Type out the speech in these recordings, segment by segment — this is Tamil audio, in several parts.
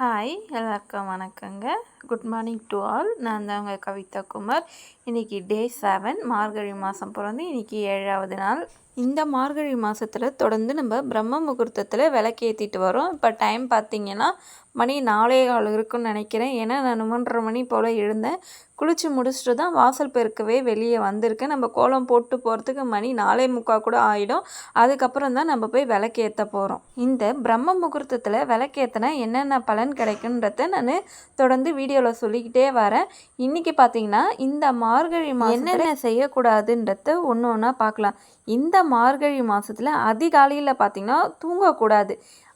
ஹாய் எல்லாருக்கும் வணக்கங்க. குட் மார்னிங் டு ஆல் நான் தான் உங்கள் கவிதா குமார். இன்றைக்கி டே செவன் மார்கழி மாதம் பிறந்து இன்றைக்கி ஏழாவது நாள். இந்த மார்கழி மாதத்தில் தொடர்ந்து நம்ம பிரம்ம முகூர்த்தத்தில் விளக்கேற்றிட்டு வரோம். இப்போ டைம் பார்த்திங்கன்னா மணி நாலே கால் இருக்குன்னு நினைக்கிறேன். ஏன்னா நான் மூன்றரை மணி போல் எழுந்தேன். குளித்து முடிச்சுட்டு தான் வாசல் பெருக்கவே வெளியே வந்திருக்கேன் நம்ம கோலம் போட்டு போகிறதுக்கு மணி நாலே முக்கால் கூட ஆகிடும் அதுக்கப்புறம் தான் நம்ம போய் விளக்கேற்ற போகிறோம் இந்த பிரம்ம முகூர்த்தத்தில் விளக்கேற்றினா என்னென்ன பலன் கிடைக்குன்றத நான் தொடர்ந்து வீடியோவில் சொல்லிக்கிட்டே வரேன். இன்றைக்கி பார்த்தீங்கன்னா இந்த மார்கழி மாதம் என்னென்ன செய்யக்கூடாதுன்றத ஒன்று ஒன்றா பார்க்கலாம் இந்த மார்கழி மாதத்தில் அதிகாலையில் பார்த்திங்கன்னா தூங்கக்கூடாது.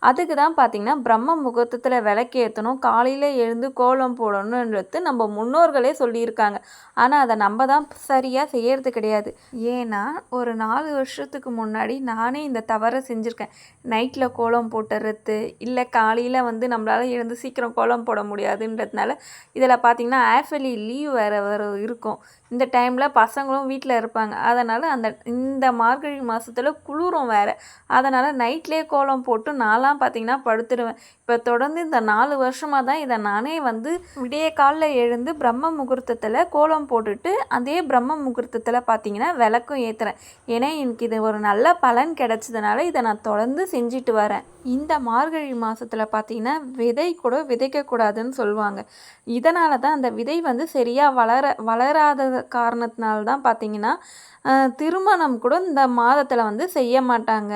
அதுக்கு தான் பார்த்திங்கன்னா பிரம்ம முகூர்த்தத்தில் விளக்கேற்றணும் காலையில் எழுந்து கோலம் போடணுன்றது நம்ம முன்னோர்களே சொல்லியிருக்காங்க. ஆனால் அதை நம்ம தான் சரியாக செய்கிறது கிடையாது. ஏன்னா ஒரு நாலு வருஷத்துக்கு முன்னாடி நானே இந்த தவறை செஞ்சுருக்கேன். நைட்டில் கோலம் போட்டுறது இல்லை காலையில் வந்து நம்மளால் எழுந்து சீக்கிரம் கோலம் போட முடியாதுன்றதுனால இதில் பார்த்திங்கன்னா ஆஃபலி லீவ் வேறு வேறு இருக்கும். இந்த டைமில் பசங்களும் வீட்டில் இருப்பாங்க. அதனால் அந்த இந்த மார்கழி மாதத்துல குளிரும் வேறு. அதனால் நைட்லேயே கோலம் போட்டு நாலாம் நான்லாம் பார்த்தீங்கன்னா படுத்துடுவேன் இப்போ தொடர்ந்து இந்த நாலு வருஷமாக தான் இதை நானே வந்து விடிய காலில் எழுந்து பிரம்ம முகூர்த்தத்தில் கோலம் போட்டுட்டு அதே பிரம்ம முகூர்த்தத்தில் பார்த்தீங்கன்னா விளக்கும் ஏற்றுறேன் ஏன்னா எனக்கு இது ஒரு நல்ல பலன் கிடச்சதுனால இதை நான் தொடர்ந்து செஞ்சுட்டு வரேன். இந்த மார்கழி மாதத்தில் பார்த்திங்கன்னா விதை கூட விதைக்கக்கூடாதுன்னு சொல்லுவாங்க. இதனால தான் அந்த விதை வந்து சரியாக வளர வளராத காரணத்தினால்தான் பார்த்திங்கன்னா திருமணம் கூட இந்த மாதத்தில் வந்து செய்ய மாட்டாங்க.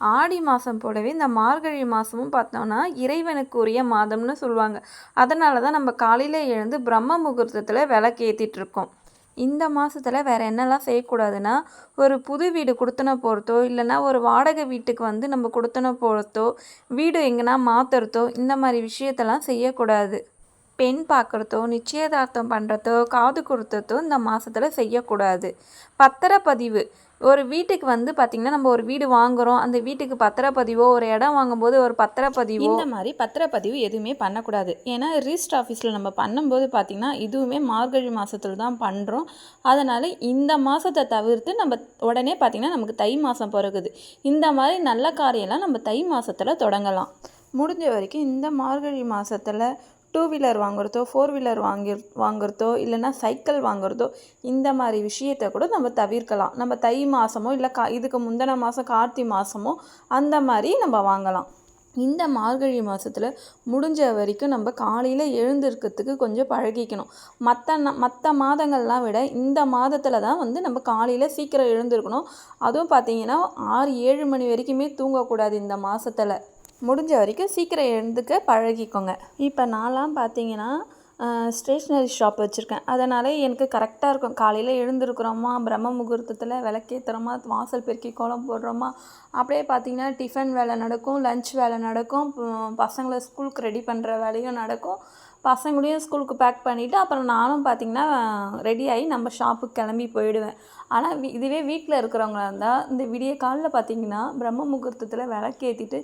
ஆடி மாதம் போலவே இந்த மார்கழி மாதமும் பார்த்தோன்னா இறைவனுக்குரிய மாதம்னு சொல்லுவாங்க. அதனால தான் நம்ம காலையில் எழுந்து பிரம்ம முகூர்த்தத்தில் விளக்கேற்றிட்டுருக்கோம் இந்த மாதத்தில் வேறு என்னெல்லாம் செய்யக்கூடாதுன்னா ஒரு புது வீடு கொடுத்தன போகிறதோ இல்லைன்னா ஒரு வாடகை வீட்டுக்கு வந்து நம்ம கொடுத்தன போகிறதோ வீடு எங்கன்னா மாற்றுறதோ இந்த மாதிரி விஷயத்தெல்லாம் செய்யக்கூடாது. பெண் பார்க்குறதோ நிச்சயதார்த்தம் பண்ணுறதோ காது கொடுத்ததோ இந்த மாதத்தில் செய்யக்கூடாது. பத்திரப்பதிவு ஒரு வீட்டுக்கு வந்து பார்த்திங்கன்னா நம்ம ஒரு வீடு வாங்குகிறோம் அந்த வீட்டுக்கு பத்திரப்பதிவோ ஒரு இடம் வாங்கும்போது ஒரு பத்திரப்பதிவோ இந்த மாதிரி பத்திரப்பதிவு எதுவுமே பண்ணக்கூடாது. ஏன்னா ரிஜிஸ்ட் ஆஃபீஸில் நம்ம பண்ணும்போது பார்த்திங்கன்னா இதுவுமே மார்கழி மாதத்துல தான் பண்ணுறோம் அதனால் இந்த மாதத்தை தவிர்த்து நம்ம உடனே பார்த்திங்கன்னா நமக்கு தை மாதம் பிறகுது. இந்த மாதிரி நல்ல காரியம்லாம் நம்ம தை மாதத்தில் தொடங்கலாம். முடிஞ்ச வரைக்கும் இந்த மார்கழி மாதத்தில் டூ வீலர் வாங்குறதோ ஃபோர் வீலர் வாங்கி வாங்குறதோ இல்லைன்னா சைக்கிள் வாங்குறதோ இந்த மாதிரி விஷயத்தை கூட நம்ம தவிர்க்கலாம். நம்ம தை மாதமோ இல்லை கா இதுக்கு முந்தின மாதம் கார்த்தி மாதமோ அந்த மாதிரி நம்ம வாங்கலாம். இந்த மார்கழி மாதத்தில் முடிஞ்ச வரைக்கும் நம்ம காலையில் எழுந்திருக்கிறதுக்கு கொஞ்சம் பழகிக்கணும். மற்ற மற்ற மாதங்கள்லாம் விட இந்த மாதத்தில் தான் வந்து நம்ம காலையில் சீக்கிரம் எழுந்திருக்கணும். அதுவும் பார்த்திங்கன்னா ஆறு ஏழு மணி வரைக்குமே தூங்கக்கூடாது இந்த மாதத்தில் முடிஞ்ச வரைக்கும் சீக்கிரம் எழுந்துக்க பழகிக்கோங்க. இப்போ நான்லாம் பார்த்தீங்கன்னா ஸ்டேஷ்னரி ஷாப் வச்சுருக்கேன். அதனால் எனக்கு கரெக்டாக இருக்கும். காலையில் எழுந்திருக்கிறோமா பிரம்ம முகூர்த்தத்தில் விளக்கேற்றுறோமா வாசல் பெருக்கி கோலம் போடுறோமா அப்படியே பார்த்திங்கன்னா டிஃபன் வேலை நடக்கும் லஞ்ச் வேலை நடக்கும் பசங்களை ஸ்கூலுக்கு ரெடி பண்ணுற வேலையும் நடக்கும். பசங்களையும் ஸ்கூலுக்கு பேக் பண்ணிவிட்டு அப்புறம் நானும் பார்த்திங்கன்னா ரெடி ஆகி நம்ம ஷாப்புக்கு கிளம்பி போயிடுவேன். ஆனால் இதுவே வீட்டில் இருக்கிறவங்களா இருந்தால் இந்த விடிய காலில் பார்த்திங்கன்னா பிரம்ம முகூர்த்தத்தில் விளக்கேற்றிட்டு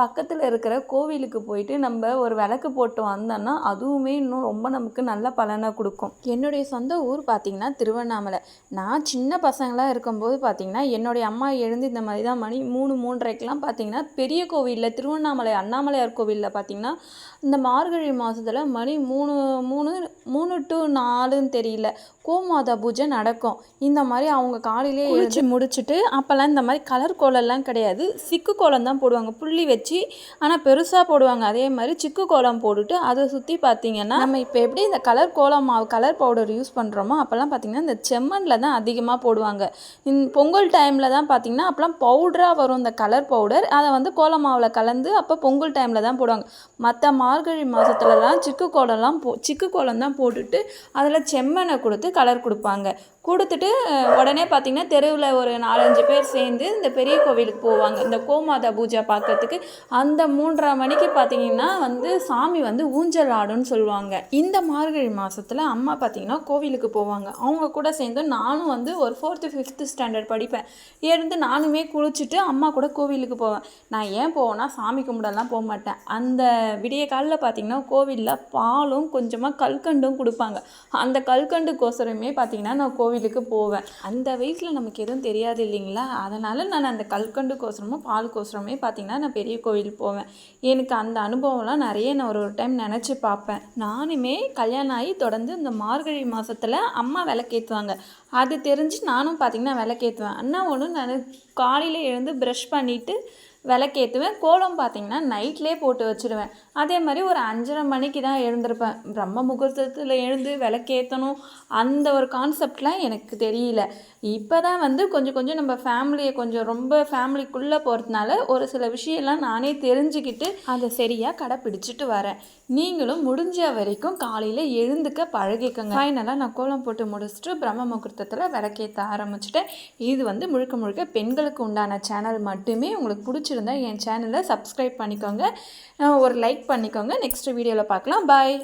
பக்கத்தில் இருக்கிற கோவிலுக்கு போயிட்டு நம்ம ஒரு விளக்கு போட்டு வந்தோன்னா அதுவுமே இன்னும் ரொம்ப ரொம்ப நமக்கு நல்ல பலனை கொடுக்கும். என்னுடைய சொந்த ஊர் பார்த்திங்கன்னா திருவண்ணாமலை. நான் சின்ன பசங்களாக இருக்கும்போது பார்த்திங்கன்னா என்னுடைய அம்மா எழுந்து இந்த மாதிரி தான் மணி மூணு மூன்றரைக்கெலாம் பார்த்திங்கன்னா பெரிய கோவிலில் திருவண்ணாமலை அண்ணாமலையார் கோவிலில் பார்த்திங்கன்னா இந்த மார்கழி மாதத்தில் மணி மூணு மூணு டு நாலுன்னு தெரியல. கோமாதா பூஜை நடக்கும். இந்த மாதிரி அவங்க காலையிலே எழுச்சி முடிச்சுட்டு அப்போல்லாம் இந்த மாதிரி கலர் கோலம்லாம் கிடையாது. சிக்கு கோலம் தான் போடுவாங்க. புள்ளி வச்சு ஆனால் பெருசாக போடுவாங்க. அதே மாதிரி சிக்கு கோலம் போட்டுட்டு அதை சுற்றி பார்த்தீங்கன்னா நம்ம இப்போ எப்படி இந்த கலர் கோலம் மாவு கலர் பவுடர் யூஸ் பண்ணுறோமோ அப்போல்லாம் பார்த்திங்கன்னா இந்த செம்மண்ணில் தான் அதிகமாக போடுவாங்க. இந் பொங்கல் டைமில் தான் பார்த்திங்கன்னா அப்போல்லாம் பவுடராக வரும் இந்த கலர் பவுடர் அதை வந்து கோலம் மாவில் கலந்து அப்போ பொங்கல் டைமில் தான் போடுவாங்க. மற்ற மார்கழி மாதத்துலலாம் சிக்கு கோலம்லாம் போ சிக்கு கோலம் தான் போட்டுட்டு அதில் செம்மண்ணை கொடுத்து கலர் கொடுப்பாங்க. கொடுத்துட்டு உடனே பார்த்திங்கன்னா தெருவில் ஒரு நாலஞ்சு பேர் சேர்ந்து இந்த பெரிய கோவிலுக்கு போவாங்க. இந்த கோமாதா பூஜை பார்க்கறதுக்கு. அந்த மூன்றரை மணிக்கு பார்த்திங்கன்னா வந்து சாமி வந்து ஊஞ்சல் ஆடுன்னு சொல்லுவாங்க. இந்த மார்கழி மாதத்தில் அம்மா பார்த்திங்கன்னா கோவிலுக்கு போவாங்க. அவங்க கூட சேர்ந்து நானும் வந்து ஒரு ஃபோர்த்து ஃபிஃப்த்து ஸ்டாண்டர்ட் படிப்பேன். இருந்து நானுமே குளிச்சுட்டு அம்மா கூட கோவிலுக்கு போவேன். நான் ஏன் போவேன்னா சாமி கும்பிடலாம் போக மாட்டேன். அந்த விடிய காலில் பார்த்தீங்கன்னா கோவிலில் பாலும் கொஞ்சமாக கல்கண்டும் கொடுப்பாங்க. அந்த கல்கண்டுக்கோசரமே பார்த்தீங்கன்னா நான் கோவிலுக்கு போவேன். அந்த வயசில் நமக்கு எதுவும் தெரியாது இல்லைங்களா? அதனால் நான் அந்த கல்கண்டுக்கோசரமும் பாலுக்கோசரமே பார்த்தீங்கன்னா நான் பெரிய கோவில் போவேன். எனக்கு அந்த அனுபவம்லாம் நிறைய நான் ஒரு ஒரு டைம் நினச்சி பார்ப்பேன். நானுமே கல்யாணம் ஆகி தொடர்ந்து இந்த மார்கழி மாதத்தில் அம்மா விளக்கேற்றுவாங்க அது தெரிஞ்சு நானும் பார்த்திங்கன்னா விளக்கேற்றுவேன் அண்ணா ஒன்று நான் காலையில் எழுந்து ப்ரஷ் பண்ணிவிட்டு விளக்கேற்றுவேன் கோலம் பார்த்திங்கன்னா நைட்லேயே போட்டு வச்சுடுவேன் அதே மாதிரி ஒரு அஞ்சரை மணிக்கு தான் எழுந்திருப்பேன். பிரம்ம முகூர்த்தத்தில் எழுந்து விளக்கேற்றணும் அந்த ஒரு கான்செப்ட்லாம் எனக்கு தெரியல. இப்போ தான் வந்து கொஞ்சம் கொஞ்சம் நம்ம ஃபேமிலியை கொஞ்சம் ரொம்ப ஃபேமிலிக்குள்ளே போகிறதுனால ஒரு சில விஷயம்லாம் நானே தெரிஞ்சுக்கிட்டு அதை சரியாக கடைப்பிடிச்சிட்டு வரேன். நீங்களும் முடிஞ்ச வரைக்கும் காலையில் எழுந்துக்க பழகிக்கோங்க. ஃபைனலாக நான் கோலம் போட்டு முடிச்சுட்டு பிரம்ம முகூர்த்தத்தில் விளக்கேற்ற ஆரம்பிச்சிட்டேன். இது வந்து முழுக்க முழுக்க பெண்களுக்கு உண்டான சேனல் மட்டுமே. உங்களுக்கு பிடிச்சிருந்தா என் சேனலை சப்ஸ்கிரைப் பண்ணிக்கோங்க. ஒரு லைக் பண்ணிக்கோங்க. நெக்ஸ்ட் வீடியோவில் பார்க்கலாம். பாய்